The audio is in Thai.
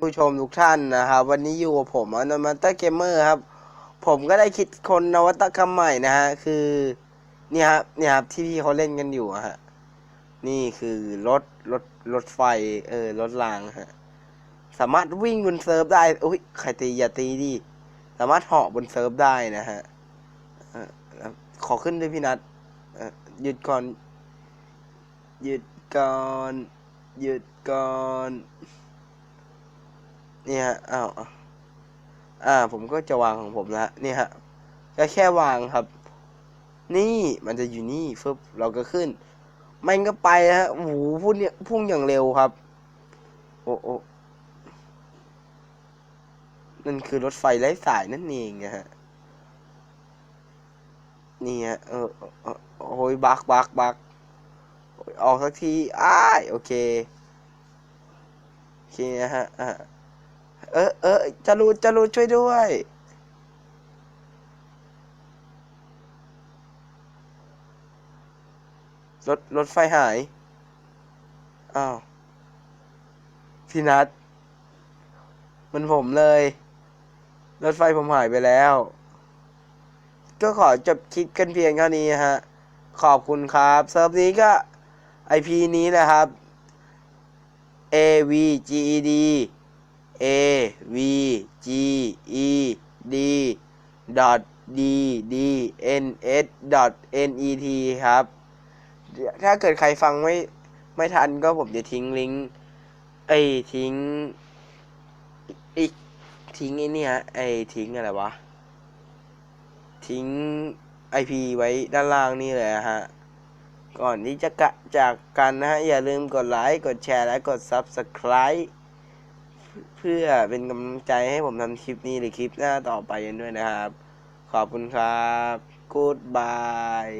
ผู้ชมทุกท่านนะครับวันนี้อยู่กับผมอนมันเตอร์เกมเมอร์ครับ ผมก็ได้คิดคนนวัตกรรมใหม่นะฮะคือเนี่ยครับเนี่ยครับที่พี่เขาเล่นกันอยู่อะฮะนี่คือรถรถรถไฟเออรถรางฮะสามารถวิ่งบนเซิร์ฟได้อุ้ยใครตีอย่าตีดิสามารถเหาะบนเซิร์ฟได้นะฮะขอขึ้นด้วยพี่นัทหยุดก่อนหยุดก่อนหยุดก่อน นี่ฮะอ้าวอ่า ผมก็จะวางของผมล้วนี่ฮะก็แค่วางครับ นี่มันจะอยู่นี่ฟึบเราก็ขึ้น มันก็ไปฮะโอ้โหพุ่งเนี่ยพุ่งอย่างเร็วครับ โอ้โอนั่นคือรถไฟไร้สายนั่นเองนะฮะนี่ฮะเออเออเออโอ้ยบักบักบักอออกสักทีอ้ายโอเคโอเคนะฮะอ่า เออเออจรูนจรูช่วยด้วย รถ รถไฟหาย อ้าว พี่นัทมันผมเลย รถไฟผมหายไปแล้ว ก็ขอจบคลิปกันเพียงเท่านี้ฮะ ขอบคุณครับ เซิร์ฟนี้ก็ IP นี้แหละครับ A V G E D A V G E D dot D D N S dot N E T ครับ ถ้าเกิดใครฟังไม่ไม่ทันก็ผมจะทิ้งลิงก์ไอ้ทิ้งอีกทิ้งไอ้เนี่ยไอ้ทิ้งอะไรวะ ทิ้ง IP ไว้ด้านล่างนี่เลยฮะ ก่อนที่จะกะจากกันนะฮะ อย่าลืมกดไลค์ กดแชร์ และกด Subscribe เพื่อเป็นกำลังใจให้ผมทำคลิปนี้หรือคลิปหน้าต่อไปกันด้วยนะครับ ขอบคุณครับ Goodbye